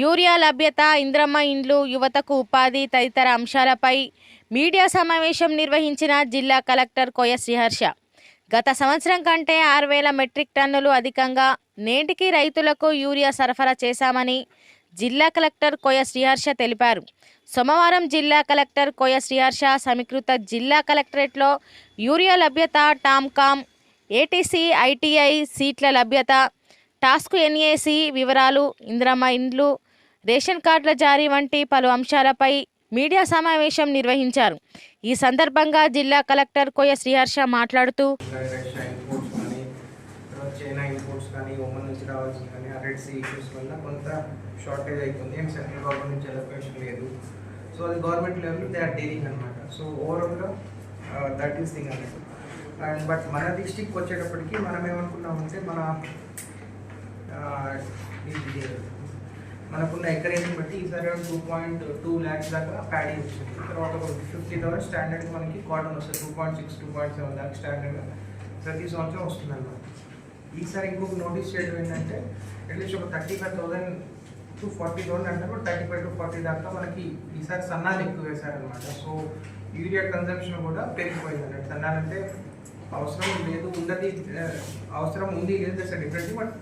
Urea లభ్యత ఇంద్రమ్మ ఇండ్లు యువతకు ఉపాధి తదితర అంశాలపై మీడియా సమావేశం నిర్వహించిన జిల్లా కలెక్టర్ కోయ శ్రీహర్ష. గత సంవత్సరం కంటే ఆరు వేల మెట్రిక్ టన్నులు అధికంగా నేటికి రైతులకు యూరియా సరఫరా చేశామని జిల్లా కలెక్టర్ కోయ శ్రీహర్ష తెలిపారు. సోమవారం జిల్లా కలెక్టర్ కోయ శ్రీహర్ష సమీకృత జిల్లా కలెక్టరేట్లో యూరియా లభ్యత టామ్కామ్ ఏటీసీ ఐటీఐ సీట్ల లభ్యత టాస్క్ ఎన్ఏసి వివరాలు ఇంద్రమ్మ ఇండ్లు రేషన్ కార్డుల జారీ వంటి పలు అంశాలపై మీడియా సమావేశం నిర్వహించారు. ఈ సందర్భంగా జిల్లా కలెక్టర్ కోయ శ్రీహర్ష మాట్లాడుతూ చైనా ఇంపోర్ట్స్ కానీ ఒమన్ నుంచి రావాల్సింది కానీ ఆ రెడ్ సీ ఇష్యూస్ వల్ల కొంత షార్టేజ్ అవుతుంది సెంట్రల్ గవర్నమెంట్ నుంచి లేదు సో అది government level they are dealing అనమాట సో ఓవరాల్గా దట్ ఈస్ థింగ్ అన్నట్టు అండ్ బట్ మన డిస్టిక్ వచ్చేటప్పటికి మనం ఏమనుకున్నామంటే మన uh, ఇది మనకున్న ఎకరేజ్ని బట్టి ఈసారి టూ పాయింట్ టూ ల్యాక్స్ దాకా ప్యాడీ వచ్చింది. తర్వాత ఒక ఫిఫ్టీ థౌసండ్ స్టాండర్డ్ మనకి కాటన్ వస్తుంది. Two point six two point seven దాకా స్టాండర్డ్ ప్రతి సంవత్సరం వస్తుంది అన్నమాట ఈసారి ఇంకొక నోటీస్ చేయడం ఏంటంటే అట్లీస్ట్ ఒక thirty five thousand to forty thousand అంటే థర్టీ ఫైవ్ టు ఫార్టీ దాకా మనకి ఈసారి సన్నాలు ఎక్కువ వేశారనమాట సో యూరియా కన్సంప్షన్ కూడా పెరిగిపోయింది అన్నట్టు సన్నాలంటే అవసరం లేదు ఉన్నది అవసరం ఉంది లేదు దట్స్ డిఫరెంట్ బట్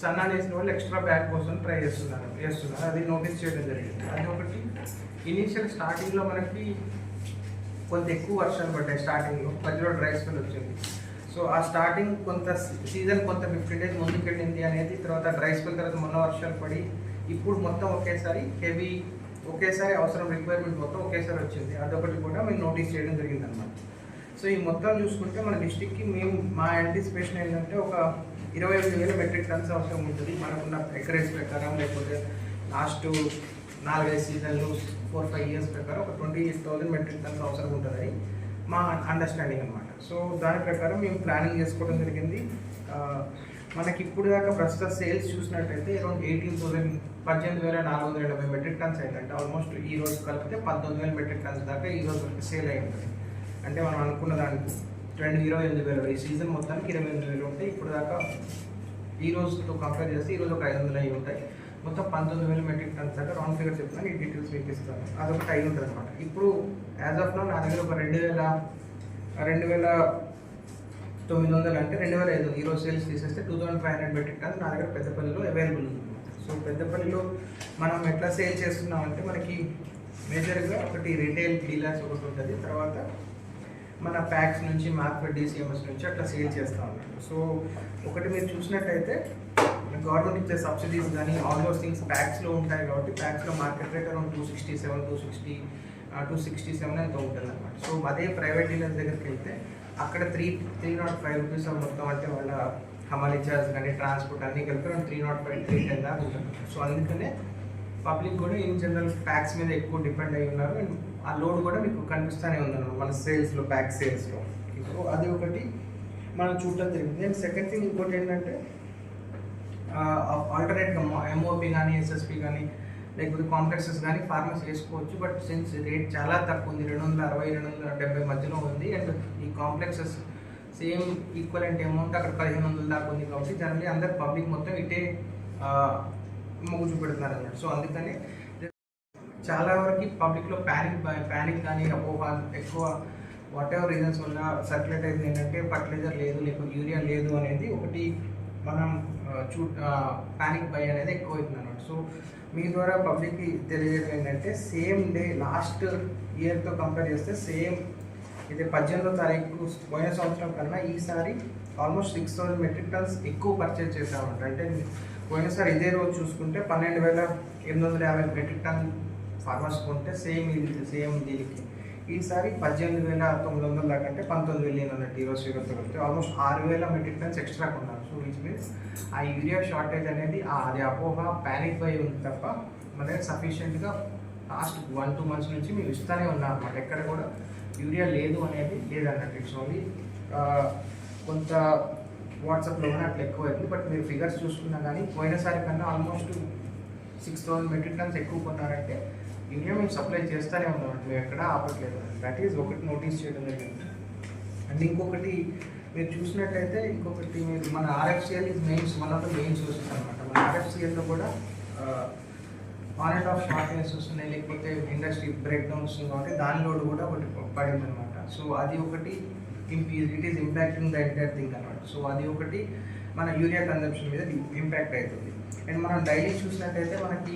సన్నాలు వేసిన వాళ్ళు ఎక్స్ట్రా బ్యాగ్ కోసం ట్రై చేస్తున్నారు చేస్తున్నారు. అది నోటీస్ చేయడం జరిగింది. అది ఒకటి. ఇనీషియల్ స్టార్టింగ్లో మనకి కొంత ఎక్కువ వర్షాలు పడ్డాయి స్టార్టింగ్లో మధ్యలో డ్రై స్పెల్ వచ్చింది. సో ఆ స్టార్టింగ్ కొంత సీజన్ కొంత ఫిఫ్టీన్ డేస్ ముందుకెళ్ళింది అనేది తర్వాత డ్రై స్పెల్ తర్వాత మొన్న వర్షాలు పడి ఇప్పుడు మొత్తం ఒకేసారి హెవీ ఒకేసారి అవసరం రిక్వైర్మెంట్ మొత్తం ఒకేసారి వచ్చింది. అదొకటి కూడా మేము నోటీస్ చేయడం జరిగింది అనమాట సో ఈ మొత్తం చూసుకుంటే మన డిస్టిక్కి మేము మా యాంటిసిపేషన్ ఏంటంటే ఒక ఇరవై ఐదు వేల మెట్రిక్ టన్స్ అవసరం ఉంటుంది. మనకున్న ఎకరేజ్ ప్రకారం లేకపోతే లాస్ట్ నాలుగైదు సీజన్లు ఫోర్ ఫైవ్ ఇయర్స్ ప్రకారం ఒక twenty eight thousand metric tons అవసరం ఉంటుందని మా అండర్స్టాండింగ్ అనమాట సో దాని ప్రకారం మేము ప్లానింగ్ చేసుకోవడం జరిగింది. మనకి ఇప్పుడు దాకా ప్రస్తుత సేల్స్ చూసినట్టయితే అరౌండ్ ఎయిటీన్ థౌసండ్ పద్దెనిమిది వేల నాలుగు వందల ఎనభై మెట్రిక్ టన్స్ అయిందంటే ఆల్మోస్ట్ ఈ రోజు కలిపితే పంతొమ్మిది వేల మెట్రిక్ టన్స్ దాకా ఈ రోజు వరకు సేల్ అయి ఉంటుంది. అంటే మనం అనుకున్న దానికి రెండు ఇరవై ఎనిమిది వేలు. ఈ సీజన్ మొత్తానికి ఇరవై ఎనిమిది వేలు ఉంటాయి. ఇప్పుడు దాకా ఈ రోజుతో కంపేర్ చేస్తే ఈ రోజు ఒక ఐదు వందలు అయి ఉంటాయి. మొత్తం పంతొమ్మిది వేల మెట్రిక్ టన్స్ దాకా రౌండ్ ఫిగర్ చెప్తున్నాను. ఈ డీటెయిల్స్ మీకు ఇస్తాను. అదొకటి అయి ఉంటుంది అనమాట ఇప్పుడు యాజ్ ఆఫ్ నో నా దగ్గర ఒక రెండు వేల రెండు వేల తొమ్మిది వందలు అంటే రెండు వేల ఐదు ఈ రోజు సేల్స్ తీసేస్తే two thousand five hundred metric tons నా దగ్గర పెద్దపల్లిలో అవైలబుల్ ఉంది. సో పెద్దపల్లిలో మనం ఎట్లా సేల్ చేస్తున్నామంటే మనకి మేజర్గా ఒకటి రిటైల్ డీలర్స్ ఒకటి ఉంటుంది. తర్వాత మన ప్యాక్స్ నుంచి మార్కెట్ డిసిఎంఎస్ నుంచి అట్లా సేల్ చేస్తూ ఉన్నాం సో ఒకటి మీరు చూసినట్టయితే గవర్నమెంట్ ఇచ్చే సబ్సిడీస్ కానీ ఆల్ దోస్ థింగ్స్ ప్యాక్స్లో ఉంటాయి కాబట్టి ప్యాక్స్లో market rate around two sixty seven two sixty two sixty seven ఎంత ఉంటుంది అనమాట సో అదే ప్రైవేట్ డీలర్స్ దగ్గరికి వెళ్తే అక్కడ three three nought five rupees మొత్తం అంటే వాళ్ళ హమాలి ఛార్జ్ కానీ ట్రాన్స్పోర్ట్ అన్నీ కలిపి three nought five three ten దాకా ఉంటుంది సో అందుకనే పబ్లిక్ కూడా ఇన్ జనరల్ ప్యాక్స్ మీద ఎక్కువ డిపెండ్ అయి ఉన్నారు. అండ్ ఆ లోడ్ కూడా మీకు కనిపిస్తూనే ఉందన్నమాట మన సేల్స్లో బ్యాక్ సేల్స్లో. సో అది ఒకటి మనం చూడటం జరిగింది. అండ్ సెకండ్ థింగ్ ఇంకోటి ఏంటంటే ఆల్టర్నేట్గా ఎంఓపి కానీ ఎస్ఎస్పి కానీ లేకపోతే కాంప్లెక్సెస్ కానీ ఫార్మసీ వేసుకోవచ్చు బట్ సిన్స్ రేట్ చాలా తక్కువ ఉంది రెండు వందల అరవై రెండు వందల డెబ్బై మధ్యలో ఉంది. అండ్ ఈ కాంప్లెక్సెస్ సేమ్ ఈక్వలెంట్ అమౌంట్ అక్కడ పదిహేను వందల దాకా ఉంది కాబట్టి జనరల్లీ అందరు పబ్లిక్ మొత్తం ఇటే మొగ్గు చూపెడుతున్నారు అన్నమాట సో అందుకని చాలా వరకు పబ్లిక్లో ప్యానిక్ ప్యానిక్ కానీ అపోహ ఎక్కువ వాట్ ఎవర్ రీజన్స్ వల్ల సర్క్యులేట్ అయింది ఏంటంటే ఫర్టిలైజర్ లేదు లేకపోతే యూరియా లేదు అనేది ఒకటి మనం చూ ప్యానిక్ బై అనేది ఎక్కువ అవుతుంది అనమాట సో మీ ద్వారా పబ్లిక్కి తెలియజేయడం ఏంటంటే సేమ్ డే లాస్ట్ ఇయర్తో కంపేర్ చేస్తే సేమ్ ఇది పద్దెనిమిదో తారీఖు పోయిన సంవత్సరం కన్నా ఈసారి almost six thousand metric tons ఎక్కువ పర్చేజ్ చేసామంట అంటే పోయినసారి ఇదే రోజు చూసుకుంటే పన్నెండు వేల ఎనిమిది వందల యాభై మెట్రిక్ టన్ ఫార్మర్స్ కొంటే సేమ్ ఇది సేమ్ దీనికి. ఈసారి పద్దెనిమిది వేల తొమ్మిది వందల దాకా అంటే పంతొమ్మిది వేలు అన్నట్టు ఈరోజు ఫిగర్తో కలిపితే ఆల్మోస్ట్ ఆరు వేల మెట్రిక్ టన్స్ ఎక్స్ట్రా కొన్నారు. సో విచ్ మీన్స్ ఆ యూరియా షార్టేజ్ అనేది అది అపోహ ప్యానిక్ బై ఉంది తప్ప మన సఫిషియెంట్గా లాస్ట్ వన్ టూ మంత్స్ నుంచి మేము ఇస్తూనే ఉన్నాం అన్నమాట. ఎక్కడ కూడా యూరియా లేదు అనేది లేదన్నట్టు. ఇట్స్ ఓన్లీ కొంత వాట్సాప్లో కానీ అట్లా ఎక్కువ అయింది బట్ మీరు ఫిగర్స్ చూసుకున్నా కానీ పోయినసారి కన్నా almost six thousand metric tons ఎక్కువ కొన్నారంటే ఇండియా మేము సప్లై చేస్తూనే ఉన్నాం. మేము ఎక్కడ ఆపట్లేదు. దట్ ఈజ్ ఒకటి నోటీస్ చేయడం జరిగింది. అండ్ ఇంకొకటి మీరు చూసినట్టయితే ఇంకొకటి మీరు మన RFCL is mains one of the main sources అనమాట మన ఆర్ఎఫ్సిఎల్లో కూడా ఆన్ అండ్ ఆఫ్ షార్ట్నెస్ వస్తున్నాయి. లేకపోతే ఇండస్ట్రీ బ్రేక్ డౌన్ వస్తుంది కాబట్టి దాని లోడ్ కూడా ఒకటి పడింది అనమాట సో అది ఒకటి it is impacting the entire thing అనమాట సో అది ఒకటి మన యూరియా కన్జంప్షన్ మీద ఇంపాక్ట్ అవుతుంది అండ్ మనం డైలీ చూసినట్టయితే మనకి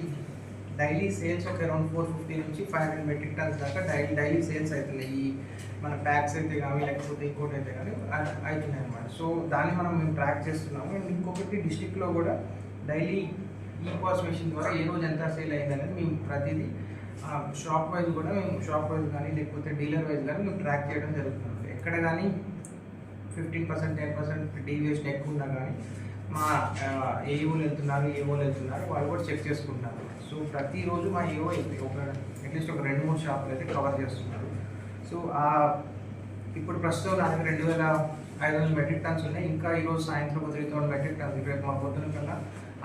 డైలీ సేల్స్ ఒక అరౌండ్ ఫోర్ ఫిఫ్టీ నుంచి ఫైవ్ హండ్రెడ్ మెట్రిక్ టన్స్ దాకా డైలీ డైలీ సేల్స్ అవుతున్నాయి. ఈ మన ప్యాక్స్ అయితే కానీ లేకపోతే ఇంకోటి అయితే కానీ అవుతున్నాయి అనమాట సో దాన్ని మనం మేము ట్రాక్ చేస్తున్నాము. అండ్ ఇంకొకటి డిస్టిక్లో కూడా డైలీ ఈ పాస్ మెషిన్ ద్వారా ఏ రోజు ఎంత సేల్ అయింది అనేది మేము ప్రతిదీ షాప్ వైజ్ కూడా మేము షాప్ వైజ్ కానీ లేకపోతే డీలర్ వైజ్ కానీ మేము ట్రాక్ చేయడం జరుగుతుంది. ఎక్కడ కానీ fifteen percent ten percent deviation ఎక్కువ ఉన్నా కానీ మా ఏఓలు వెళ్తున్నారు ఏఓలు వెళ్తున్నారు వాళ్ళు కూడా చెక్ చేసుకుంటున్నారు సో ప్రతిరోజు మా ఏఓ ఒక అట్లీస్ట్ ఒక రెండు మూడు షాపులు అయితే కవర్ చేస్తున్నారు సో ఆ ఇప్పుడు ప్రస్తుతం దానికి రెండు వేల ఐదు వందల మెట్రిక్ టన్స్ ఉన్నాయి. ఇంకా ఈరోజు సాయంత్రం ఒక త్రీ థౌసండ్ మెట్రిక్ టన్స్ రేపు మా పొద్దున కన్నా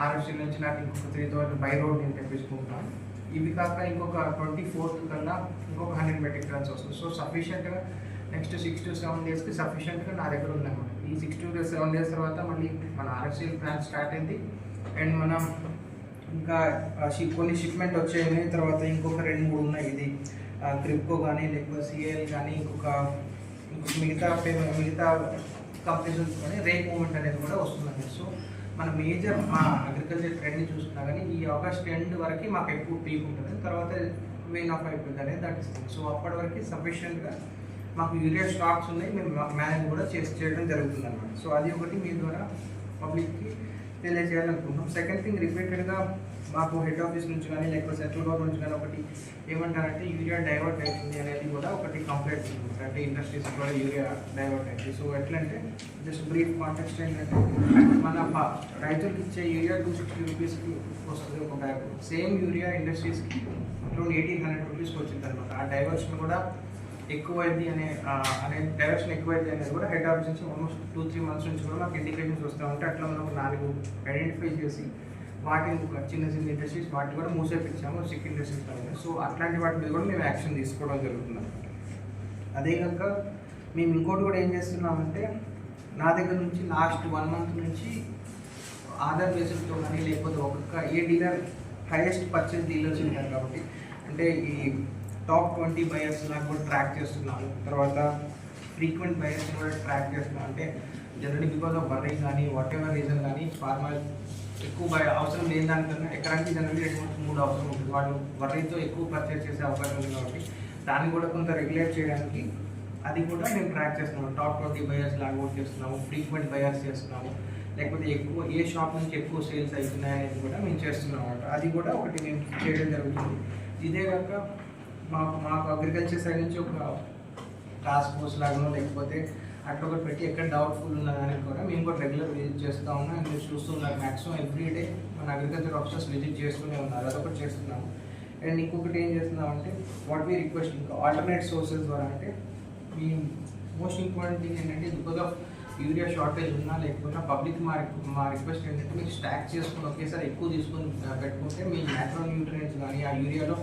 ఆర్ఎస్సీ నుంచి నాకు ఇంకొక త్రీ థౌసండ్ బై రోడ్ నేను తెప్పించుకుంటున్నాను. ఇవి కాక ఇంకొక ట్వంటీ ఫోర్త్ కన్నా ఇంకొక హండ్రెడ్ మెట్రిక్ టన్స్ వస్తుంది. సో సఫిషియెంట్గా నెక్స్ట్ సిక్స్ టు సెవెన్ డేస్కి సఫిషియెంట్గా నా దగ్గర ఉందన్నమాట. ఈ సిక్స్ టు సెవెన్ డేస్ తర్వాత మళ్ళీ మన ఆర్ఎస్సీఎల్ ప్లాన్ స్టార్ట్ అయింది. అండ్ మనం ఇంకా షిప్ కొన్ని షిప్మెంట్ వచ్చాయి తర్వాత ఇంకొక రెండు మూడు ఉన్నాయి. ఇది క్రిప్కో కానీ లేకపోతే సిఎల్ కానీ ఇంకొక ఇంకొక మిగతా పేమెంట్ మిగతా కంపెనీస్ కానీ రేట్ మూమెంట్ అనేది కూడా వస్తుందండి. సో మన మేజర్ మా అగ్రికల్చర్ ట్రెండ్ని చూసుకున్నా కానీ ఈ ఆగస్ట్ ఎండ్ వరకు మాకు ఎక్కువ పీక్ ఉంటుంది. తర్వాత వెయిన్ ఆఫ్ అయిపోతుంది అనేది దట్ ఇస్ సో అప్పటి వరకు సఫిషియెంట్గా మాకు యూరియా స్టాక్స్ ఉన్నాయి. మేము మేనేజ్ కూడా చేసి చేయడం జరుగుతుంది అనమాట సో అది ఒకటి మీ ద్వారా పబ్లిక్కి తెలియజేయాలనుకుంటున్నాం సెకండ్ థింగ్ రిపీటెడ్గా మాకు హెడ్ ఆఫీస్ నుంచి కానీ లేకపోతే సెంట్రల్ గవర్నమెంట్ నుంచి కానీ ఒకటి ఏమంటారంటే యూరియా డైవర్ట్ అవుతుంది అనేది కూడా ఒకటి కంప్లైంట్ ఉంటుంది. అంటే ఇండస్ట్రీస్ కూడా యూరియా డైవర్ట్ అయింది సో ఎట్లంటే జస్ట్ బ్రీఫ్ కాంటెక్స్ట్ ఏంటంటే మన రైతులకు ఇచ్చే యూరియా టూ సిక్స్టీ రూపీస్కి వస్తుంది ఒక బ్యాగ్ సేమ్ యూరియా ఇండస్ట్రీస్కి అరౌండ్ ఎయిటీన్ హండ్రెడ్ రూపీస్కి వచ్చింది అనమాట. ఆ డైవర్షన్ కూడా ఎక్కువైంది అనే అనే డైరెక్షన్ ఎక్కువైంది అనేది కూడా హెడ్ ఆఫీస్ నుంచి ఆల్మోస్ట్ టూ త్రీ మంత్స్ నుంచి కూడా మాకు ఇండికేషన్స్ వస్తూ ఉంటే అట్లా మనం నాలుగు ఐడెంటిఫై చేసి వాటిని ఒక చిన్న చిన్న ఇండస్ట్రీస్ వాటిని కూడా మూసేపించాము సిక్ ఇండస్ట్రీస్ అనేది సో అట్లాంటి వాటి మీద కూడా మేము యాక్షన్ తీసుకోవడం జరుగుతుంది. అదే కాక మేము ఇంకోటి కూడా ఏం చేస్తున్నామంటే నా దగ్గర నుంచి లాస్ట్ వన్ మంత్ నుంచి ఆధార్ బేసిస్తో కానీ లేకపోతే ఒక్కొక్క ఏ డీలర్ హైయెస్ట్ పర్చేస్ డీలర్స్ ఉంటారు కాబట్టి అంటే ఈ టాప్ ట్వంటీ బయర్స్ నాకు కూడా ట్రాక్ చేస్తున్నాను తర్వాత ఫ్రీక్వెంట్ బయర్స్ కూడా ట్రాక్ చేస్తున్నాను అంటే జనరల్లీ బికాస్ ఆఫ్ వర్రీ కానీ వాట్ ఎవర్ రీజన్ కానీ ఫార్మర్ ఎక్కువ బయ అవసరం లేని దానికన్నా ఎకరానికి జనరల్లీ ఎటువంటి మూడు అవసరం ఉంటుంది. వాళ్ళు వర్రీతో ఎక్కువ పర్చేస్ చేసే అవకాశం ఉంది కాబట్టి దాన్ని కూడా కొంత రెగ్యులేట్ చేయడానికి అది కూడా మేము ట్రాక్ చేస్తున్నాము టాప్ ట్వంటీ బయర్స్ లాగౌట్ చేస్తున్నాము. ఫ్రీక్వెంట్ బయర్స్ చేస్తున్నాము. లేకపోతే ఎక్కువ ఏ షాప్ నుంచి ఎక్కువ సేల్స్ అవుతున్నాయి అనేది కూడా మేము చేస్తున్నాం అనమాట అది కూడా ఒకటి మేము చేయడం జరుగుతుంది. ఇదే కాక మాకు మాకు అగ్రికల్చర్ సైడ్ నుంచి ఒక టాస్క్ ఫోర్స్ లాగానో లేకపోతే అట్లా ఒకటి పెట్టి ఎక్కడ డౌట్ఫుల్ ఉన్నదని కూడా మేము కూడా రెగ్యులర్ విజిట్ చేస్తూ ఉన్నాం. అండ్ మీరు చూస్తున్నారు మ్యాక్సిమం ఎవ్రీ డే మన అగ్రికల్చర్ ఆఫీసర్స్ విజిట్ చేస్తూనే ఉన్నారు. అదొకటి చేస్తున్నాము. అండ్ ఇంకొకటి ఏం చేస్తున్నామంటే వాట్ వీ రిక్వెస్ట్ ఇంకా ఆల్టర్నేట్ సోర్సెస్ ద్వారా అంటే మీ మోస్ట్ ఇంపార్టెంట్ థింగ్ ఏంటంటే బికాస్ ఆఫ్ యూరియా షార్టేజ్ ఉన్నా లేకపోతే పబ్లిక్ మా మా రిక్వెస్ట్ ఏంటంటే మీరు స్టాక్ చేసుకుని ఒకేసారి ఎక్కువ తీసుకొని పెట్టుకుంటే మీ న్యాచురల్ న్యూట్రియన్స్ కానీ ఆ యూరియాలో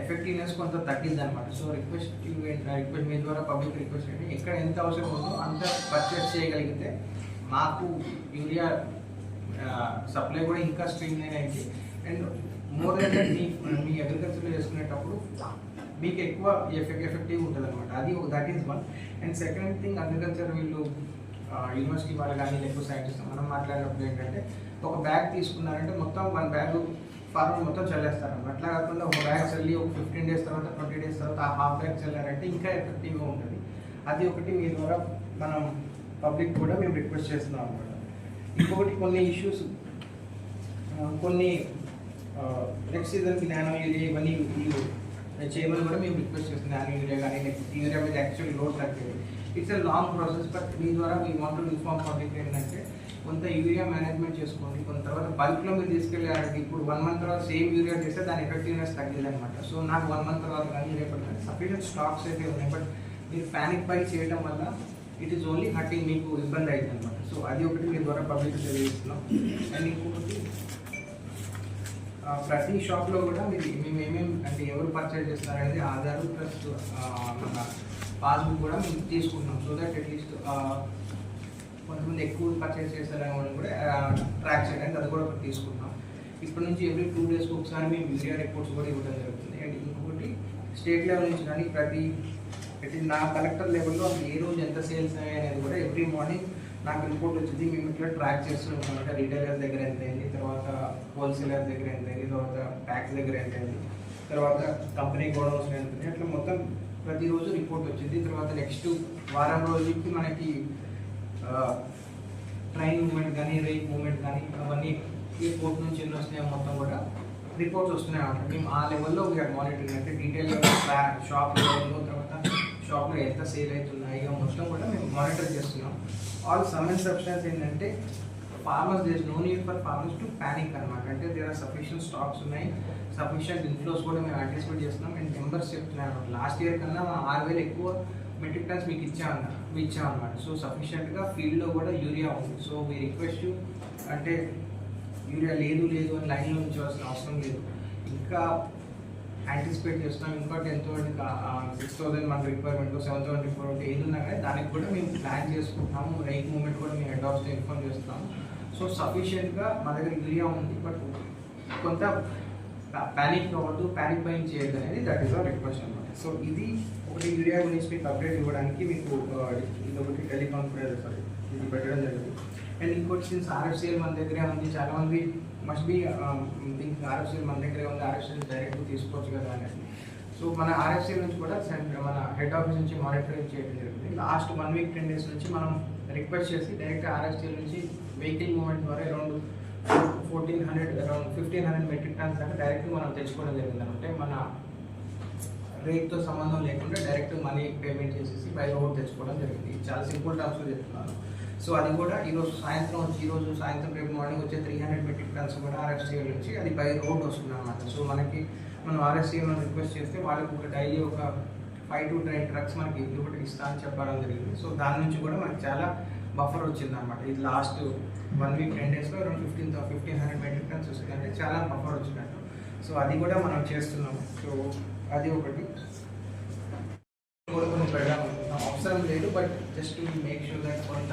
ఎఫెక్టివ్నెస్ కొంత తగ్గింది అనమాట సో రిక్వెస్ట్ రిక్వెస్ట్ మీ ద్వారా పబ్లిక్ రిక్వెస్ట్ ఏంటి ఎక్కడ ఎంత అవసరం ఉందో అంత పర్చేస్ చేయగలిగితే మాకు యూరియా సప్లై కూడా ఇంకా స్ట్రీమ్ లైన్ అయింది అండ్ మోర్ దెన్ మీ మీ అగ్రికల్చర్లో చేసుకునేటప్పుడు మీకు ఎక్కువ ఎఫెక్ట్ ఎఫెక్టివ్ ఉంటుంది అనమాట అది that is one and second thing agriculture వీళ్ళు యూనివర్సిటీ వాళ్ళు కానీ లేకపోతే సైంటిస్ట్ మనం మాట్లాడినప్పుడు ఏంటంటే ఒక బ్యాగ్ తీసుకున్నారంటే మొత్తం వన్ బ్యాగ్ ఫార్మర్ మొత్తం చల్లేస్తారు. అట్లా కాకుండా ఒక బ్యాగ్ చల్లి ఒక ఫిఫ్టీన్ డేస్ తర్వాత ట్వంటీ డేస్ తర్వాత ఆ హాఫ్ బ్యాగ్ చల్లారంటే ఇంకా ఎఫెక్టివ్గా ఉంటుంది. అది ఒకటి మీ ద్వారా మనం పబ్లిక్ కూడా మేము రిక్వెస్ట్ చేస్తున్నాం అనమాట ఇంకొకటి కొన్ని ఇష్యూస్ కొన్ని నెక్స్ట్ సీజన్కి నానో యూరియా ఇవన్నీ చేయమని కూడా మేము రిక్వెస్ట్ చేస్తున్నాం. నానో యూరియా కానీ నెక్స్ట్ యూరియా మీద యాక్చువల్ లోడ్ తగ్గేది it's a long process but మీ ద్వారా మీ వాంట్ ఇన్ఫార్మ్ పబ్లిక్ ఏంటంటే కొంత యూరియా మేనేజ్మెంట్ చేసుకోండి కొంత తర్వాత బల్క్లో మీరు తీసుకెళ్ళారంటే ఇప్పుడు వన్ మంత్ తర్వాత సేమ్ యూరియా చేస్తే దాని ఎఫెక్టివ్నెస్ తగ్గింది అనమాట సో నాకు వన్ మంత్ తర్వాత కానీ రేపటి కానీ సఫిషియెంట్ స్టాక్స్ అయితే ఉన్నాయి బట్ మీరు ప్యానిక్ బై చేయడం వల్ల ఇట్ ఈస్ ఓన్లీ హర్టింగ్ మీకు ఇబ్బంది అవుతుంది అనమాట సో అది ఒకటి మీ ద్వారా పబ్లిక్ తెలియజేస్తున్నాం. అండ్ ఇంకొకటి ప్రతి షాప్లో కూడా మీరు మేము ఏమేమి అంటే ఎవరు పర్చేజ్ చేస్తారనేది ఆధార్ ప్లస్ పాస్బుక్ కూడా మేము తీసుకుంటున్నాం. సో దట్ అట్లీస్ట్ కొంతమంది ఎక్కువ పర్చేజ్ చేస్తారేమో అని కూడా ట్రాక్ చేయడానికి అది కూడా ఒకటి తీసుకుంటున్నాం. ఇప్పటి నుంచి ఎవ్రీ టూ డేస్కి ఒకసారి మేము మీడియా రిపోర్ట్స్ కూడా ఇవ్వడం జరుగుతుంది. అండ్ ఇంకొకటి స్టేట్ లెవెల్ నుంచి కానీ ప్రతి నా కలెక్టర్ లెవెల్లో ఏ రోజు ఎంత సేల్స్ అనేది కూడా ఎవ్రీ మార్నింగ్ నాకు రిపోర్ట్ వచ్చింది. మేము ఇట్లా ట్రాక్ చేస్తున్నాం అంటే రీటైలర్ దగ్గర ఎంత అయింది తర్వాత హోల్సేలర్ దగ్గర ఎంత అయింది తర్వాత ట్యాక్స్ దగ్గర ఎంత అయింది తర్వాత కంపెనీ గోడౌన్స్ ఎంత అట్లా మొత్తం ప్రతిరోజు రిపోర్ట్ వచ్చింది. తర్వాత నెక్స్ట్ వారం రోజులకి మనకి ట్రైన్ మూమెంట్ కానీ రైట్ మూమెంట్ కానీ అవన్నీ ఈ పోర్ట్ నుంచి ఎన్ని వస్తున్నాయో మొత్తం కూడా రిపోర్ట్స్ వస్తున్నాయి అన్నమాట. మేము ఆ లెవెల్లో వీఆర్ మానిటరింగ్ అంటే డీటెయిల్ షాప్ లెవెల్లో తర్వాత షాప్లో ఎంత సేల్ అవుతున్నాయి మొత్తం కూడా మేము మానిటర్ చేస్తున్నాం. ఆల్ సమ్ సబ్స్టెన్స్ ఏంటంటే farmers does no need for farmers to panic అనమాట అంటే దేర్ ఆర్ సఫిషియంట్ స్టాక్స్ ఉన్నాయి. సఫిషియంట్ ఇన్ఫ్లోస్ కూడా మేము యాంటిసిపేట్ చేస్తున్నాం. అండ్ నెంబర్స్ చెప్తున్నాను లాస్ట్ ఇయర్ కన్నా మనం ఆరు వేలు ఎక్కువ మెట్రిక్ టన్స్ మీకు ఇచ్చామన్న ఇచ్చామన్నమాట సో సఫిషియెంట్గా ఫీల్డ్లో కూడా యూరియా ఉంది. సో మీ రిక్వెస్ట్ అంటే యూరియా లేదు లేదు అని లైన్లో ఉంచవలసిన అవసరం లేదు. ఇంకా యాంటిసిపేట్ చేస్తున్నాం. ఇంకా టెన్ థౌసండ్ సిక్స్ థౌసండ్ మన రిక్వైర్మెంట్ సెవెన్ థౌసండ్ రిక్వైర్మెంట్ ఏది ఉన్నా కానీ దానికి కూడా మేము ప్లాన్ చేసుకుంటాము రైట్ మూమెంట్ కూడా మేము హెడ్ ఆఫ్స్ ఇన్ఫార్మ్ చేస్తాము సో సఫిషియెంట్గా మా దగ్గర యూరియా ఉంది బట్ కొంత ప్యానిక్ అవ్వద్దు ప్యానిక్ బయింగ్ చేయొద్దు అనేది దట్ ఈస్ అవర్ రిక్వెస్ట్ అనమాట సో ఇది ఒకటి యూరియా గురించి మీకు అప్డేట్ ఇవ్వడానికి మీకు ఇది ఒకటి టెలికాన్ఫరెన్స్ సారీ ఇది పెట్టడం జరిగింది. అండ్ ఇంకోటి సిన్స్ ఆర్ఎఫ్సిఎల్ మన దగ్గరే ఉంది చాలా మంది మస్ట్ బి థింక్ ఆర్ఎఫ్సిఎల్ మన దగ్గరే ఉంది ఆర్ఎఫ్సిఎల్ డైరెక్ట్ తీసుకోవచ్చు కదా అనేది. సో మన ఆర్ఎఫ్సిఎల్ నుంచి కూడా సెంటర్ మన హెడ్ ఆఫీస్ నుంచి మానిటరింగ్ చేయడం జరిగింది. Last one week ten days నుంచి మనం రిక్వెస్ట్ చేసి డైరెక్ట్ ఆర్ఎఫ్సిఎల్ నుంచి వెహికల్ మూవ్మెంట్ ద్వారా around fourteen hundred around fifteen hundred metric tons దాకా డైరెక్ట్ మనం తెచ్చుకోవడం జరిగింది అంటే మన రేట్తో సంబంధం లేకుండా డైరెక్ట్ మనీ పేమెంట్ చేసేసి బై రోడ్ తెచ్చుకోవడం జరిగింది. చాలా సింపుల్ టర్మ్స్లో చెప్తున్నాను. సో అది కూడా ఈరోజు సాయంత్రం వచ్చి ఈరోజు సాయంత్రం రేపు మార్నింగ్ వచ్చే త్రీ హండ్రెడ్ మెట్రిక్ టన్స్ కూడా ఆర్ఎఫ్సీఎల్ నుంచి అది బై రోడ్ వస్తుంది అనమాట సో మనకి మనం ఆర్ఎఫ్సీఎల్ రిక్వెస్ట్ చేస్తే వాళ్ళకి ఒక డైలీ ఒక ఫైవ్ టు టెన్ ట్రక్స్ మనకి ఇవ్వబట్టి ఇస్తా అని చెప్పడం జరిగింది. సో దాని నుంచి కూడా మనకి చాలా బఫర్ వచ్చింది అనమాట ఇది లాస్ట్ వన్ వీక్ టెన్ డేస్లో around fifteen fifteen hundred metric tons వస్తుంది. అంటే చాలా బఫర్ వచ్చినట్టు. సో అది కూడా మనం చేస్తున్నాం. సో అది ఒకటి. కూడా పెడదాం అవసరం లేదు but just make sure that కొంత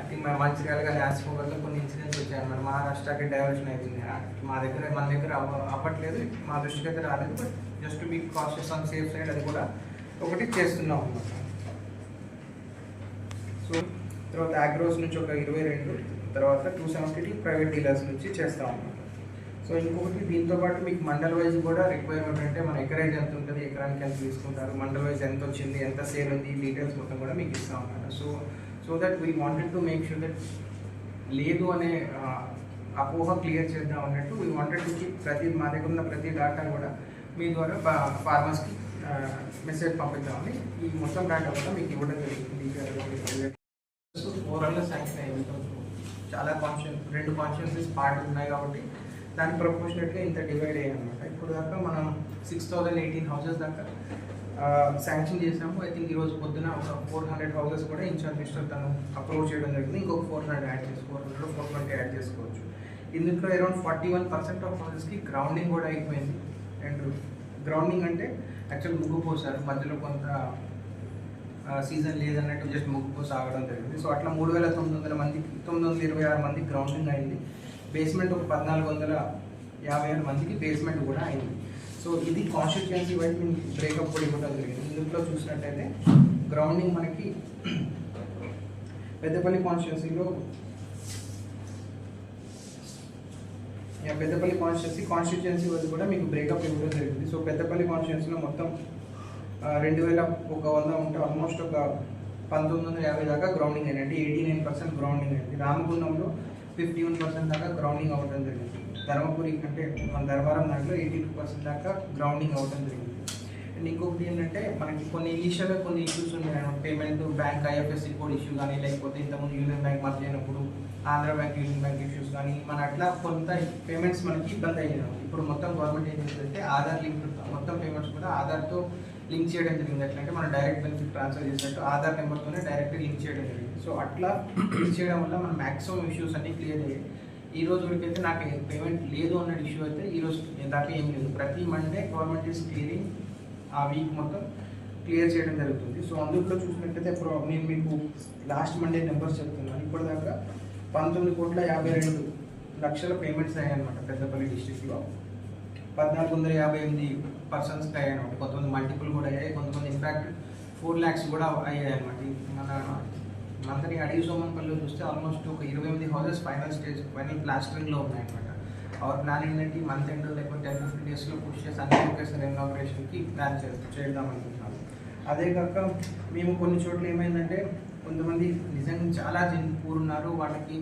అతి మంచిర్యాలగా మన కొన్ని ఇన్సిడెంట్స్ వచ్చాయి మన మహారాష్ట్రకి డైవర్షన్ అవుతుంది మా దగ్గర మన దగ్గర అవ్వట్లేదు. మా దృష్టికి అయితే రాలేదు బట్ జస్ట్ మీ కాషియస్ ఆన్ సేఫ్ సైడ్ అది కూడా ఒకటి చేస్తున్నాం అన్నమాట. తర్వాత అగ్రోస్ నుంచి ఒక ఇరవై రెండు తర్వాత టూ సెవెంటీ ప్రైవేట్ డీలర్స్ నుంచి చేస్తాం అన్నమాట సో ఇంకొకటి దీంతో పాటు మీకు మండల్ వైజ్ కూడా రిక్వైర్మెంట్ అంటే మన ఎకరేజ్ ఎంత ఉంటుంది ఎకరానికి ఎంత తీసుకుంటారు మండల్ వైజ్ ఎంత వచ్చింది ఎంత సేల్ ఉంది డీటెయిల్స్ మొత్తం కూడా మీకు ఇస్తాం అన్నమాట so so that we wanted to make sure that లేదు అనే అపోహ క్లియర్ చేద్దాం అన్నట్టు వీ వాంటెడ్ టు కీప్ ప్రతి మా దగ్గర ఉన్న ప్రతి డాటా కూడా మీ ద్వారా ఫార్మర్స్కి మెసేజ్ పంపిద్దామని ఈ మొత్తం డాటా కూడా మీకు ఇవ్వడం జరిగింది. ఓవరాల్గా శాంక్షన్ అయ్యింది చాలా కాన్షియస్ రెండు కాన్షియన్సెస్ పార్ట్ ఉన్నాయి కాబట్టి దాని ప్రపోర్షనెట్గా ఇంత డివైడ్ అయ్యాయన్నమాట ఇప్పుడు దాకా మనం సిక్స్ థౌజండ్ ఎయిటీన్ హౌసెస్ దాకా శాంక్షన్ చేసాము. ఐ థింక్ ఈరోజు పొద్దున ఒక ఫోర్ హండ్రెడ్ హౌసెస్ కూడా ఇన్ఛార్జ్ మినిస్టర్ తను అప్రూవ్ చేయడం జరిగింది. ఇంకొక ఫోర్ హండ్రెడ్ యాడ్ చేసి four hundred four twenty add చేసుకోవచ్చు. ఇందులో around forty one percent of హౌసెస్కి grounding కూడా అయిపోయింది. అండ్ గ్రౌండింగ్ అంటే యాక్చువల్ ముగ్గు పోసారు మధ్యలో కొంత సీజన్ లేదన్నట్టు జస్ట్ ముగ్గుకు సాగడం జరిగింది. సో అట్లా మూడు వేల తొమ్మిది వందల మంది తొమ్మిది వందల ఇరవై ఆరు మంది గ్రౌండింగ్ అయింది. బేస్మెంట్ ఒక పద్నాలుగు వందల యాభై ఆరు మందికి బేస్మెంట్ కూడా అయింది. సో ఇది కాన్స్టిట్యుయెన్సీ వైజ్ మేము బ్రేకప్ కూడా ఇవ్వడం జరిగింది. ఇందులో చూసినట్టయితే గ్రౌండింగ్ మనకి పెద్దపల్లి కాన్స్టిట్యున్సీలో పెద్దపల్లి కాన్స్టిట్యున్సీ కాన్స్టిట్యున్సీ వద్ద కూడా మీకు బ్రేకప్ ఇవ్వడం జరిగింది. సో పెద్దపల్లి కాన్స్టిట్యున్సీలో మొత్తం రెండు వేల ఒక వంద ఉంటే ఆల్మోస్ట్ ఒక పంతొమ్మిది వందల యాభై దాకా గ్రౌండింగ్ అయింది అంటే ఎయిటీ నైన్ పర్సెంట్ గ్రౌండింగ్ అయింది. రామగుండంలో ఫిఫ్టీ వన్ పర్సెంట్ దాకా గ్రౌండింగ్ అవ్వడం జరిగింది. ధర్మపురి అంటే మన ధర్మారం దాంట్లో ఎయిటీ టూ పర్సెంట్ దాకా గ్రౌండింగ్ అవ్వడం జరిగింది. అండ్ ఇంకొకటి ఏంటంటే మనకి కొన్ని ఇనిషియల్గా కొన్ని ఇష్యూస్ ఉన్నాయి. Payment bank IFSC code issue కానీ లేకపోతే ఇంతకుముందు యూనియన్ బ్యాంక్ మధ్య అయినప్పుడు Andhra bank union bank issues కానీ మన అట్లా కొంత పేమెంట్స్ మనకి ఇబ్బంది అయ్యాయి. ఇప్పుడు మొత్తం గవర్నమెంట్ ఏం చేస్తుందంటే ఆధార్ లింక్ మొత్తం పేమెంట్స్ కూడా ఆధార్తో లింక్ చేయడం జరిగింది. అంటే మనం డైరెక్ట్ బెనిఫిట్ ట్రాన్స్ఫర్ చేసినట్టు ఆధార్ నెంబర్తోనే డైరెక్ట్ లింక్ చేయడం జరిగింది. సో అట్లా లింక్ చేయడం వల్ల మనం మ్యాక్సిమం ఇష్యూస్ అన్ని క్లియర్ అయ్యాయి. ఈ రోజు వరకు అయితే నాకు పేమెంట్ లేదు అన్న ఇష్యూ అయితే ఈ రోజు దాకా ఏం లేదు. ప్రతి మండే గవర్నమెంట్ ఈస్ క్లియరింగ్ ఆ వీక్ మొత్తం క్లియర్ చేయడం జరుగుతుంది. సో అందులో చూసినట్టయితే నేను మీకు లాస్ట్ మండే నెంబర్స్ చెప్తున్నాను. ఇప్పటిదాకా పంతొమ్మిది కోట్ల యాభై రెండు లక్షల పేమెంట్స్ అయ్యాయి అనమాట పెద్దపల్లి డిస్టిక్లో పద్నాలుగు వందల యాభై ఎనిమిది పర్సన్స్కి అయ్యాయి కొంతమంది మల్టిపుల్ కూడా అయ్యాయి కొంతమంది ఇన్ఫాక్ట్ ఫోర్ ల్యాక్స్ కూడా అయ్యాయి అనమాట మన మంత్రి అడిగి సోమన్పల్లిలో చూస్తే ఆల్మోస్ట్ ఒక ఇరవై ఎనిమిది హౌసెస్ ఫైనల్ స్టేజ్ ఫైనల్ ప్లాస్టరింగ్లో ఉన్నాయన్నమాట. అవర్ ప్లాన్ ఏంటంటే మంత్ ఎండ్ లేకపోతే టెన్ ఫిఫ్టీన్ డేస్లో పుష్ చేసి అన్ని ఒకేసారి ఇనాగ్రేషన్కి ప్లాన్ చే చేద్దాం అనుకుంటున్నాము అదే కాక మేము కొన్ని చోట్ల ఏమైందంటే కొంతమంది నిజంగా చాలా జన్ పూర్ ఉన్నారు. వాళ్ళకి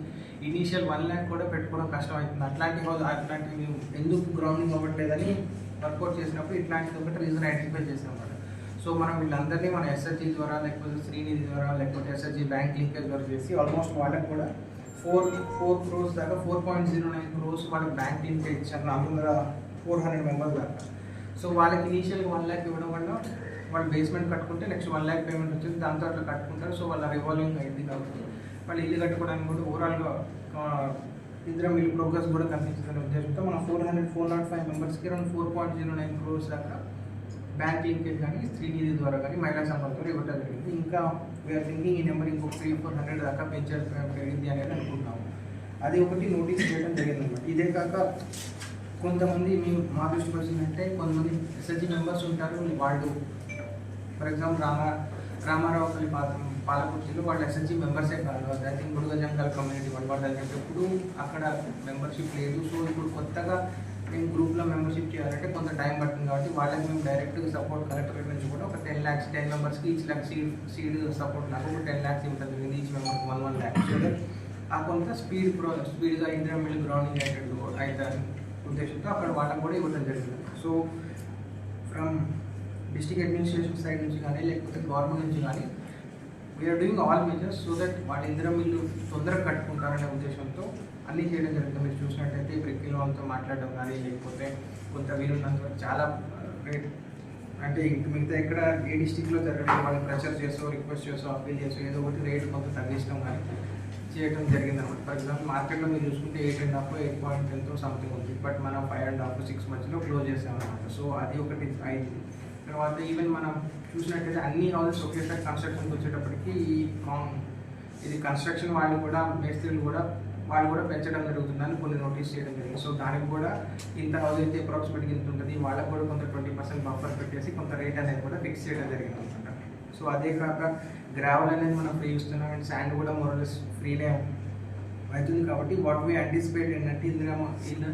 ఇనీషియల్ వన్ ల్యాక్ కూడా పెట్టుకోవడం కష్టం అవుతుంది అట్లాంటి రోజు అట్లాంటివి మేము ఎందుకు గ్రౌండింగ్ అవ్వట్లేదని వర్కౌట్ చేసినప్పుడు ఇట్లాంటిది ఒకటి రీజన్ ఐడెంటిఫై చేసాం సో మనం వీళ్ళందరినీ మన ఎస్ఎస్జి ద్వారా లేకపోతే శ్రీనిధి ద్వారా లేకపోతే ఎస్ఎస్జి బ్యాంక్ లింకేజ్ ద్వారా చేసి ఆల్మోస్ట్ వాళ్ళకి కూడా ఫోర్ ఫోర్ క్రోర్స్ దాకా four point zero nine crores వాళ్ళకి బ్యాంక్ లింకేజ్ ఇచ్చారు. నాలుగు వందల ఫోర్ హండ్రెడ్ మెంబర్స్ దాకా. సో వాళ్ళకి ఇనీషియల్గా వన్ ల్యాక్ ఇవ్వడం వల్ల వాళ్ళు బేస్మెంట్ కట్టుకుంటే నెక్స్ట్ వన్ ల్యాక్ పేమెంట్ వచ్చింది దాంతో అట్లా కట్టుకుంటారు. సో వాళ్ళ రివాల్వింగ్ అయింది కాబట్టి వాళ్ళు ఇల్లు కట్టుకోవడానికి కూడా ఓవరాల్గా ఇద్దరం ఇల్లు ప్రోగ్రెస్ కూడా కనిపించిందనే ఉద్దేశంతో మనం four hundred four nought five మెంబర్స్కి around four point zero nine crores దాకా బ్యాంక్ లింకేజ్ కానీ శ్రీనిధి ద్వారా కానీ మహిళా సంఘం ద్వారా ఇవ్వటం జరిగింది. ఇంకా వీఆర్ థింకింగ్ ఈ నెంబర్ ఇంకో త్రీ ఫోర్ హండ్రెడ్ దాకా పెంచాలి పెరిగింది అనేది అనుకుంటున్నాము. అది ఒకటి నోటీస్ చేయడం జరిగింది ఇదే కాక కొంతమంది మేము మా దృష్టికి వచ్చిందంటే కొంతమంది ఎస్ఎస్జి మెంబర్స్ ఉంటారు వాళ్ళు. ఫర్ ఎగ్జాంపుల్ రామా రామారావుపల్లి పాత్ర పాలకుర్తిలో వాళ్ళు ఎస్ఎస్జి మెంబర్సే కాదు. ఐ థింక్ గుడుగ జంగల్ కమ్యూనిటీ వాళ్ళు వాళ్ళు ఎప్పుడు అక్కడ మెంబర్షిప్ లేదు. సో ఇప్పుడు కొత్తగా మేము గ్రూప్లో మెంబర్షిప్ చేయాలంటే కొంత టైం పడుతుంది కాబట్టి వాళ్ళకి మేము డైరెక్ట్గా సపోర్ట్ కలెక్టరేట్ నుంచి కూడా ఒక టెన్ ల్యాక్స్ టెన్ మెంబర్స్కి each lakh seed seed support నాకు ఒక టెన్ ల్యాక్స్ ఇవ్వడం జరిగింది. ఈచ్ మెంబర్కి వన్ వన్ ల్యాక్స్ ఆ కొంత స్పీడ్ ప్రో స్పీడ్గా ఇందిరా మిల్ గ్రౌండింగ్ అయ్యేటట్టు అవుతారు ఉద్దేశంతో అక్కడ వాళ్ళకి కూడా ఇవ్వడం జరిగింది. So from district administration side నుంచి కానీ లేకపోతే గవర్నమెంట్ నుంచి కానీ we're doing all measures so that వాళ్ళ ఇందిరా మిల్లు తొందరగా కట్టుకుంటారనే ఉద్దేశంతో అన్నీ చేయడం జరుగుతుంది మీరు చూసినట్టయితే బ్రిక్కిల్ వాళ్ళతో మాట్లాడడం కానీ లేకపోతే కొంత వీలున్నంత చాలా uh, రేట్ అంటే మిగతా ఎక్కడ ఏ డిస్టిక్లో జరగడం వాళ్ళని ప్రెషర్ చేసో రిక్వెస్ట్ చేసో అప్పీల్ చేసో ఏదో ఒకటి రేటు కొంత తగ్గించడం కానీ చేయడం జరిగింది అనమాట ఫర్ ఎగ్జాంపుల్ మార్కెట్లో మీరు చూసుకుంటే eight and half eight point ఎంతో సంథింగ్ ఉంది. బట్ మనం ఫైవ్ అండ్ హాఫ్ సిక్స్ మధ్యలో క్లోజ్ చేసామన్నమాట. సో అది ఒకటి అయింది. తర్వాత ఈవెన్ మనం చూసినట్టయితే అన్ని హౌసెస్ ఒకేసారి కన్స్ట్రక్షన్కి వచ్చేటప్పటికి ఈ ఇది కన్స్ట్రక్షన్ వాళ్ళు కూడా మేస్త్రీలు కూడా వాళ్ళు కూడా పెంచడం జరుగుతుందని కొన్ని నోటీస్ చేయడం జరిగింది. సో దానికి కూడా ఇంత హౌస్ అయితే అప్రాక్సిమేట్గా ఇంత ఉంటుంది. వాళ్ళకు కూడా కొంత ట్వంటీ పర్సెంట్ బఫర్ పెట్టేసి కొంత రేట్ అనేది కూడా ఫిక్స్ చేయడం జరిగింది అనమాట సో అదే కాక గ్రావెల్ అనేది మనం ఫ్రీ ఇస్తున్నాం అండ్ శాండ్ కూడా మోరలెస్ ఫ్రీనే అవుతుంది. కాబట్టి వాట్ వీ అంటిసిపేట్ ఏంటంటే ఇందులో in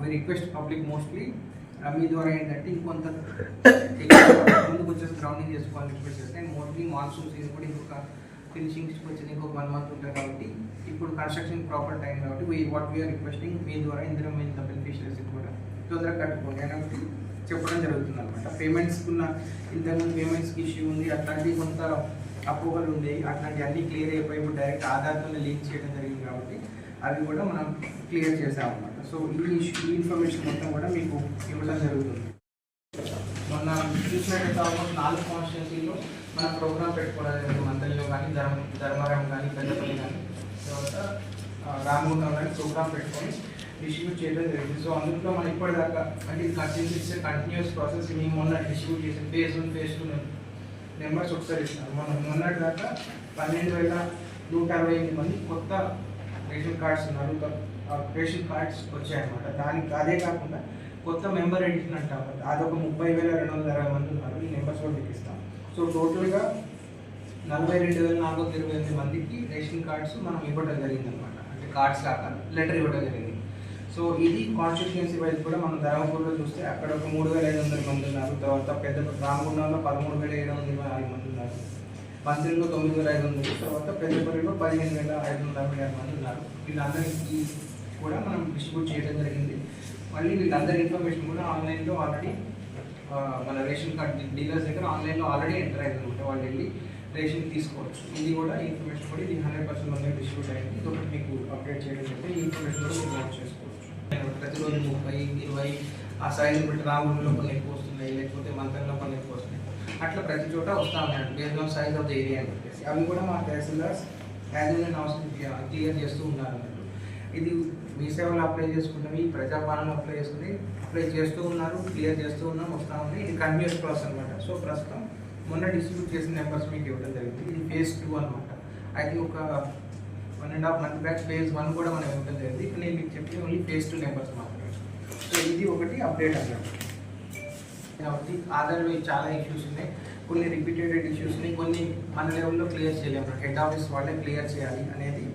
we request public mostly మీ ద్వారా ఏంటంటే ఇంకొంత ఎక్కువ ముందుకు వచ్చేసి గ్రౌండింగ్ చేసుకోవాలని రిక్వెస్ట్ చేస్తే అండ్ మోస్ట్లీ మాన్సూన్ సీజన్ కూడా ఇంకొక ఫినిషింగ్స్కి వచ్చేది ఇంకొక వన్ మంత్ ఉంటుంది కాబట్టి ఇప్పుడు కన్స్ట్రక్షన్ ప్రాపర్ టైం కాబట్టి వీ వాట్ వీఆర్ రిక్వెస్టింగ్ మీ ద్వారా ఇందులో మీ బెనిఫిషియరీస్ కూడా తొందరగా కట్టుకోండి. అని ఒకటి చెప్పడం జరుగుతుంది అనమాట పేమెంట్స్కున్న ఇంతకుముందు పేమెంట్స్కి ఇష్యూ ఉంది అట్లాంటివి కొంత అప్రూవల్ ఉండేవి అట్లాంటివి అన్నీ క్లియర్ అయిపోయి ఇప్పుడు డైరెక్ట్ ఆధార్తో లింక్ చేయడం జరిగింది కాబట్టి అవి కూడా మనం క్లియర్ చేసామన్నమాట సో ఈ ఇష్యూ ఈ ఇన్ఫర్మేషన్ మొత్తం కూడా మీకు ఇవ్వడం జరుగుతుంది. మొన్న చూసినట్టయితే ఆల్మోస్ట్ నాలుగు కాన్స్టిట్యున్సీలో మనం ప్రోగ్రామ్ పెట్టుకోవడం జరిగింది. మంత్రిలో కానీ ధర్మ ధర్మవరం కానీ పెద్దపల్లి కానీ. తర్వాత రామగుండం కానీ ప్రోగ్రామ్ పెట్టుకొని డిస్ట్రిబ్యూట్ చేయడం జరిగింది సో అందులో మనం ఇప్పటిదాకా అంటే ఇది కంటిన్యూస్ కంటిన్యూస్ ప్రాసెస్ మేము మొన్న డిస్ట్రిబ్యూట్ చేసిన phase one phase two numbers ఒకసారి ఇస్తాను మనం మొన్నటి దాకా పన్నెండు వేల నూట అరవై ఎనిమిది మంది కొత్త రేషన్ కార్డ్స్ ఉన్నారు. రేషన్ కార్డ్స్ వచ్చాయన్నమాట. దానికి అదే కాకుండా కొత్త మెంబర్ ఎడిషన్ అంటాం అదొక ముప్పై వేల రెండు వందల అరవై మంది ఉన్నారు. ఈ నెంబర్స్ కూడా మీకు ఇస్తాం. సో టోటల్గా నలభై రెండు వేల నాలుగు వందల ఇరవై ఎనిమిది మందికి రేషన్ కార్డ్స్ మనం ఇవ్వడం జరిగింది అనమాట అంటే కార్డ్స్ కాక లెటర్ ఇవ్వడం జరిగింది. సో ఇది కాన్స్టిట్యుయెన్సీ వైజ్ కూడా మనం ధర్మపూర్లో చూస్తే అక్కడ ఒక మూడు వేల ఐదు వందల మంది ఉన్నారు తర్వాత పెద్ద రామగుండంలో పదమూడు వేల ఏడు వందల ఇరవై ఆరు మంది ఉన్నారు మంత్రిలో తొమ్మిది వేల ఐదు వందలు తర్వాత పెద్దపల్లిలో పదిహేను వేల ఐదు వందల అరవై ఆరు మంది ఉన్నారు వీళ్ళందరికీ కూడా మనం డిస్ట్రిబ్యూట్ చేయడం జరిగింది. మళ్ళీ వీళ్ళందరి ఇన్ఫర్మేషన్ కూడా ఆన్లైన్లో ఆల్రెడీ మన రేషన్ కార్డ్ డీలర్స్ దగ్గర ఆన్లైన్లో ఆల్రెడీ ఎంటర్ అయింది అనమాట వాళ్ళు వెళ్ళి రేషన్ తీసుకోవచ్చు. ఇది కూడా ఇన్ఫర్మేషన్ కూడా ఇది హండ్రెడ్ పర్సెంట్ మంది డిస్ట్రిబ్యూట్ అయింది. ఇది ఒకటి మీకు అప్డేట్ చేయడం జరిగింది. ఈ ఇన్ఫర్మేషన్ కూడా మీరు నోట్ చేసుకోవచ్చు. ప్రతిరోజు ముప్పై ఇరవై ఆ సైజు బట్టి రాముడి లోపల ఎక్కువ వస్తున్నాయి లేకపోతే మంత్రి లోపల ఎక్కువ వస్తున్నాయి. అట్లా ప్రతి చోట వస్తా ఉన్నాయి based on size of the area అని చెప్పేసి. అవి కూడా మా తహసీల్దార్స్ యాజ్ అవసరం క్లియర్ చేస్తూ ఉన్నారు. అన్నట్టు ఇది మీ సేవలు అప్లై చేసుకున్నవి ఈ ప్రజాపాలన అప్లై చేసుకుని అప్లై చేస్తూ ఉన్నారు క్లియర్ చేస్తూ ఉన్నాం వస్తూ ఉంది ఇది కంటిన్యూస్ ప్రాసెస్ అనమాట సో ప్రస్తుతం మొన్న డిస్ట్రిబ్యూట్ చేసిన నెంబర్స్ మీకు ఇవ్వడం జరిగింది. ఇది ఫేజ్ టూ అనమాట అయితే ఒక one and half month back phase one కూడా మనం ఇవ్వడం జరిగింది ఇక్కడ నేను మీకు చెప్పిన ఓన్లీ ఫేజ్ టూ నెంబర్స్ మాత్రమే. సో ఇది ఒకటి అప్డేట్ అన్నమాట. కాబట్టి ఆధార్లో చాలా ఇష్యూస్ ఉన్నాయి. కొన్ని రిపీటెడ్ ఇష్యూస్ ఉన్నాయి. కొన్ని మన లెవెల్లో క్లియర్ చేయలేము హెడ్ ఆఫీస్ వాళ్ళే క్లియర్ చేయాలి అనేది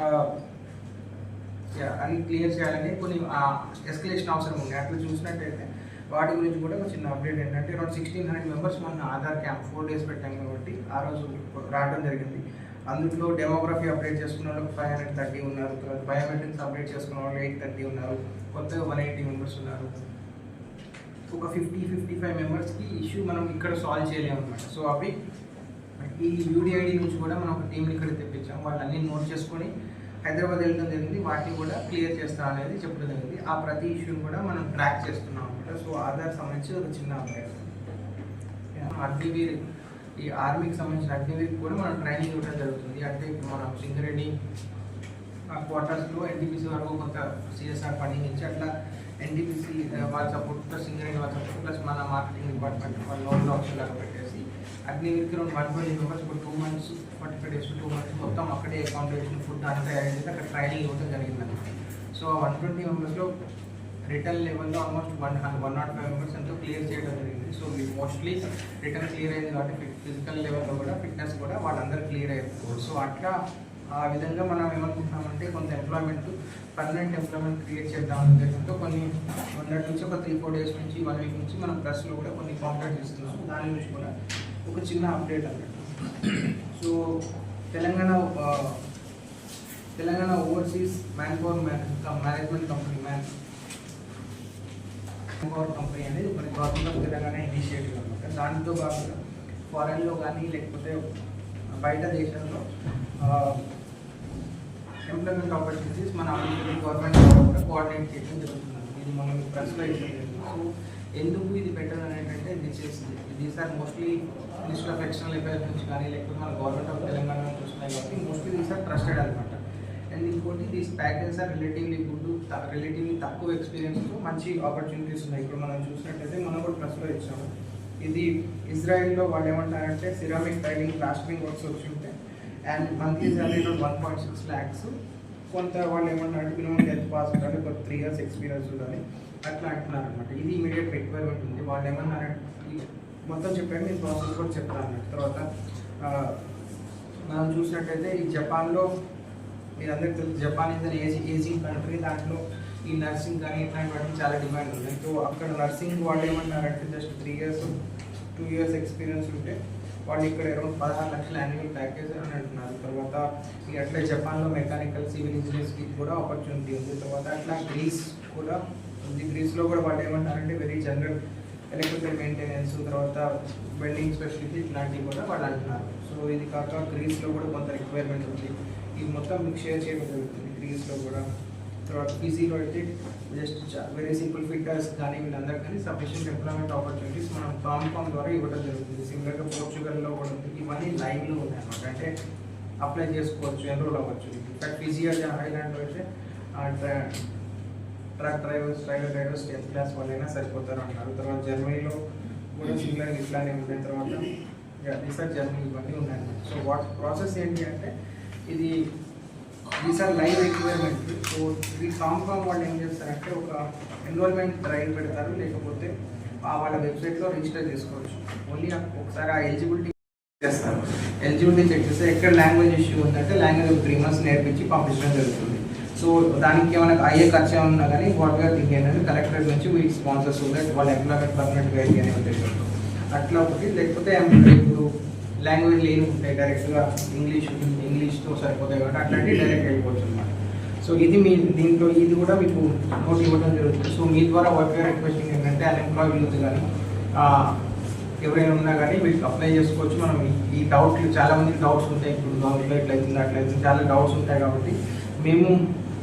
అని అది క్లియర్ చేయాలని కొన్ని ఎస్కలేషన్ అవసరం ఉంది. అట్లా చూసినట్టయితే వాటి గురించి కూడా ఒక చిన్న అప్డేట్ ఏంటంటే అరౌండ్ సిక్స్టీన్ హండ్రెడ్ మెంబర్స్ మన ఆధార్ క్యాంప్ ఫోర్ డేస్ పెట్టాం కాబట్టి ఆ రోజు రావడం జరిగింది. అందులో డెమోగ్రఫీ అప్డేట్ చేసుకున్న వాళ్ళు ఫైవ్ హండ్రెడ్ థర్టీ ఉన్నారు తర్వాత బయోమెట్రిక్స్ అప్డేట్ చేసుకున్న వాళ్ళు ఎయిట్ థర్టీ ఉన్నారు కొత్తగా వన్ ఎయిటీ మెంబర్స్ ఉన్నారు. ఒక ఫిఫ్టీ ఫిఫ్టీ ఫైవ్ మెంబర్స్కి ఇష్యూ మనం ఇక్కడ సాల్వ్ చేయలేము అనమాట సో అవి ఈ యూడిఐడి నుంచి కూడా మనం ఒక టీంని ఇక్కడ తెప్పించాం. వాళ్ళు అన్ని నోట్ చేసుకొని హైదరాబాద్ వెళ్ళడం జరిగింది. వాటిని కూడా క్లియర్ చేస్తా అనేది చెప్పడం జరిగింది. ఆ ప్రతి ఇష్యూని కూడా మనం ట్రాక్ చేస్తున్నాం అనమాట సో ఆధార్ సంబంధించి ఒక చిన్న అప్డేట్ అగ్నివీర్ ఈ ఆర్మీకి సంబంధించిన అగ్నివీర్కి కూడా మనం ట్రైనింగ్ ఇవ్వడం జరుగుతుంది. అంటే ఇప్పుడు మనం సింగరెడ్డి ఆ క్వార్టర్స్లో ఎన్టీపీసీ వరకు కొంత సిఎస్ఆర్ ఫండింగ్ ఇచ్చి అట్లా ఎన్టీపీసీ వాళ్ళ సపోర్ట్ ప్లస్ సింగరేణి వాళ్ళ సపోర్ట్ ప్లస్ మన మార్కెటింగ్ డిపార్ట్మెంట్ వాళ్ళ లోన్ ఆప్షన్ లాగా పెట్టేసి అగ్నివీర్కి రెండు వన్ ట్వంటీ మెంబర్స్ ఇప్పుడు two months forty five days two months మొత్తం అక్కడే అకామిడేషన్ ఫుడ్ అంతా అరేంజ్ అక్కడ ట్రైనింగ్ ఇవ్వడం జరిగిందండి సో వన్ ట్వంటీ మెంబర్స్లో రిటర్న్ లెవెల్లో almost one one not five members ఎంతో క్లియర్ చేయడం జరిగింది. సో మోస్ట్లీ రిటర్న్ క్లియర్ అయింది కాబట్టి ఫిజికల్ లెవెల్లో కూడా ఫిట్నెస్ కూడా వాళ్ళందరూ క్లియర్ అయ్యారు. సో అట్లా ఆ విధంగా మనం ఏమనుకుంటున్నామంటే కొంత ఎంప్లాయ్మెంట్ పర్మనెంట్ ఎంప్లాయ్మెంట్ క్రియేట్ చేద్దాం ఉద్దేశంతో కొన్ని మొన్నటి నుంచి ఒక త్రీ ఫోర్ డేస్ నుంచి వన్ వీక్ నుంచి మనం ప్రెస్లో కూడా కొన్ని కాంటాక్ట్ ఇస్తున్నాం దాని నుంచి కూడా ఒక చిన్న అప్డేట్ అన్నట్టు. So Telangana Telangana overseas man power management company man power company అనేది ఒక గవర్నమెంట్ ఆఫ్ తెలంగాణ ఇనిషియేటివ్ అనమాట దానితో భాగంగా ఫారెన్లో కానీ లేకపోతే బయట దేశంలో ఎంప్లాయ్మెంట్ ఆపర్చునిటీస్ మన అమెరికన్ గవర్నమెంట్ కోఆర్డినేట్ చేయడం జరుగుతుంది ఇది మనం ప్రెస్లో సో ఎందుకు ఇది బెటర్ అనేటంటే ఏంటంటే this is these are mostly minister of external affairs నుంచి కానీ లేకపోతే మన గవర్నమెంట్ ఆఫ్ తెలంగాణ నుంచి వస్తున్నాయి కాబట్టి మోస్ట్లీ దీస్ ఆర్ ట్రస్టెడ్ అనమాట అండ్ ఇంకోటి these packages are relatively good relatively తక్కువ ఎక్స్పీరియన్స్తో మంచి ఆపర్చునిటీస్ ఉన్నాయి. ఇప్పుడు మనం చూసినట్టయితే మనం కూడా ప్లస్లో ఇచ్చాము. ఇది ఇజ్రాయెల్లో వాళ్ళు ఏమంటారంటే సిరామిక్ టైలింగ్ ప్లాస్టరింగ్ వర్క్స్ వచ్చి ఉంటే and monthly salary one point six lakhs కొంత వాళ్ళు ఏమంటారంటే మినిమం టెన్త్ పాస్ ఉండాలి ఒక త్రీ ఇయర్స్ ఎక్స్పీరియన్స్ ఉండాలి. అట్లా అంటున్నారు అనమాట ఇది ఇమీడియట్ రిక్వైర్మెంట్ ఉంది. వాళ్ళు ఏమన్నారంటే మొత్తం చెప్పాను నేను ప్రాసెస్ కూడా చెప్తాను తర్వాత మనం చూసినట్టయితే ఈ జపాన్లో మీరందరికీ తెలుసు Japan is an age aging country దాంట్లో ఈ నర్సింగ్ కానీ ఇట్లాంటి వాటికి చాలా డిమాండ్ ఉంది. సో అక్కడ నర్సింగ్ వాళ్ళు ఏమంటారంటే just three years two years experience ఉంటే వాళ్ళు ఇక్కడ అరౌండ్ పదహారు లక్షల యాన్యువల్ ప్యాకేజ్ అని అంటున్నారు. తర్వాత ఇక అట్లే జపాన్లో మెకానికల్ సివిల్ ఇంజనీర్స్కి కూడా ఆపర్చునిటీ ఉంది. తర్వాత అట్లా గ్రీస్ కూడా ఉంది. గ్రీస్లో కూడా వాళ్ళు ఏమంటారంటే వెరీ జనరల్ ఎలక్ట్రికల్ మెయింటెనెన్స్ తర్వాత వెల్డింగ్ స్పెషలిటీ ఇట్లాంటివి కూడా వాళ్ళు అంటున్నారు. సో ఇది కాక గ్రీస్లో కూడా కొంత రిక్వైర్మెంట్ ఉంది. ఇది మొత్తం మీకు షేర్ చేయడం జరుగుతుంది. క్రీస్లో కూడా. తర్వాత పీసీలో అయితే జస్ట్ వెరీ సింపుల్ ఫిట్టర్స్ కానీ వీళ్ళందరికీ కానీ సఫిషియంట్ ఎంప్లాయ్మెంట్ ఆపర్చునిటీస్ మనం కామ్కామ్ ద్వారా ఇవ్వడం జరుగుతుంది. సిమిలర్గా పోర్చుగల్లో కూడా ఉంటుంది. ఇవన్నీ లైవ్లో ఉన్నాయి అనమాట అంటే అప్లై చేసుకోవచ్చు ఎన్రోల్ అవ్వచ్చు. ఇన్ఫాక్ట్ పీజీఆర్ ఐలాండ్లో అయితే truck drivers trailer drivers tenth class వాళ్ళైనా సరిపోతారు అంటారు తర్వాత జర్మనీలో కూడా సిమిలర్ ఇట్లానే ఉన్నాయి తర్వాత దీస్ జర్మనీ ఇవన్నీ ఉన్నాయి సో వాట్ ప్రాసెస్ ఏంటి అంటే ఇది ఈసారి లైవ్ రిక్వైర్మెంట్ సో ఇది కాంఫామ్ వాళ్ళు ఏం చేస్తారంటే ఒక ఎన్రోల్మెంట్ డ్రైవ్ పెడతారు లేకపోతే వాళ్ళ వెబ్సైట్లో రిజిస్టర్ చేసుకోవచ్చు. ఓన్లీ ఒకసారి ఆ ఎలిజిబిలిటీ చేస్తారు. ఎలిజిబిలిటీ చెక్ చేస్తే ఎక్కడ లాంగ్వేజ్ ఇష్యూ ఉందంటే లాంగ్వేజ్ ఒక త్రీ మంత్స్ నేర్పించి పంపించడం జరుగుతుంది. సో దానికి ఏమైనా అయ్యే ఖర్చు ఏమన్నా ఉన్నా కానీ వాట్గా థింక్ ఏంటంటే కలెక్టరేట్ నుంచి వీటికి స్పాన్సర్స్ ఉన్నాయి వాళ్ళ ఎంప్లాయ్మెంట్ పర్మనెంట్గా అయ్యి అనే ఉద్దేశంతో అట్లా ఒకటి లేకపోతే ఇప్పుడు లాంగ్వేజ్ లేని ఉంటాయి డైరెక్ట్గా ఇంగ్లీష్ ఇంగ్లీష్తో సరిపోతాయి కాబట్టి అట్లాంటివి డైరెక్ట్ వెళ్ళిపోవచ్చు అనమాట సో ఇది మీ దీంట్లో ఇది కూడా మీకు నోట్ ఇవ్వడం జరుగుతుంది. సో మీ ద్వారా వర్క్ రిక్వెస్టింగ్ ఏంటంటే అన్ఎంప్లాయ్ యూత్ కానీ ఎవరైనా ఉన్నా కానీ వీటికి అప్లై చేసుకోవచ్చు. మనం ఈ- డౌట్లు చాలా మందికి డౌట్స్ ఉంటాయి. ఇప్పుడు గవర్నమెంట్లో ఇట్లా అవుతుంది అట్లా అవుతుంది చాలా డౌట్స్ ఉంటాయి కాబట్టి మేము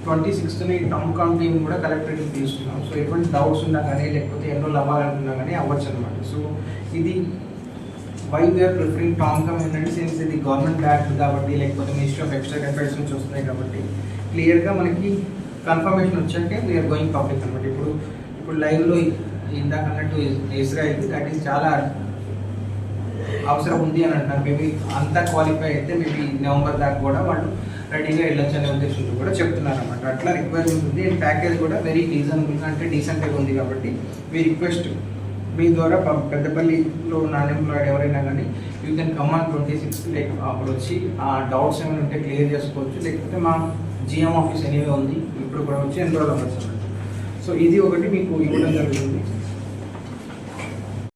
ట్వంటీ సిక్స్త్ని టౌన్ కౌంటీని కూడా కలెక్టరేట్కి తీసుకున్నాం సో ఎటువంటి డౌట్స్ ఉన్నా కానీ లేకపోతే ఎన్నో అవ్వాలనుకున్నా కానీ అవ్వచ్చు అనమాట సో ఇది why we're preferring TOMCOM ఏంటంటే సిన్స్ ఇది గవర్నమెంట్ యాక్ట్ కాబట్టి లేకపోతే మినిస్ట్రీ ఆఫ్ ఎక్స్ట్రా అఫైర్స్ నుంచి వస్తున్నాయి కాబట్టి క్లియర్గా మనకి కన్ఫర్మేషన్ వచ్చాకే వీఆర్ గోయింగ్ పబ్లిక్ అనమాట ఇప్పుడు ఇప్పుడు లైవ్లో ఇందాక అన్నట్టు ఇజ్రాయిల్ దట్ ఈస్ చాలా అవసరం ఉంది అని అంటున్నారు. మేబీ అంతా క్వాలిఫై అయితే మేబీ నవంబర్ దాకా కూడా వాళ్ళు రెడీగా వెళ్ళొచ్చు అనే ఉద్దేశంతో కూడా చెప్తున్నారు అనమాట అట్లా రిక్వైర్మెంట్ ఉంది. అండ్ ప్యాకేజ్ కూడా వెరీ రీజనబుల్గా అంటే డీసెంట్గా ఉంది కాబట్టి మీ రిక్వెస్ట్ మీ ద్వారా పెద్దపల్లిలో నాన్ ఎంప్లాయిడ్ ఎవరైనా కానీ you can come on twenty sixth like అప్పుడు వచ్చి ఆ డౌట్స్ ఏమైనా ఉంటే క్లియర్ చేసుకోవచ్చు. లేకపోతే మా జిఎం ఆఫీస్ ఎనీవే ఉంది. ఇప్పుడు కూడా వచ్చి ఎన్రోల్ అవ్వచ్చు సో ఇది ఒకటి మీకు ఇవ్వడం జరుగుతుంది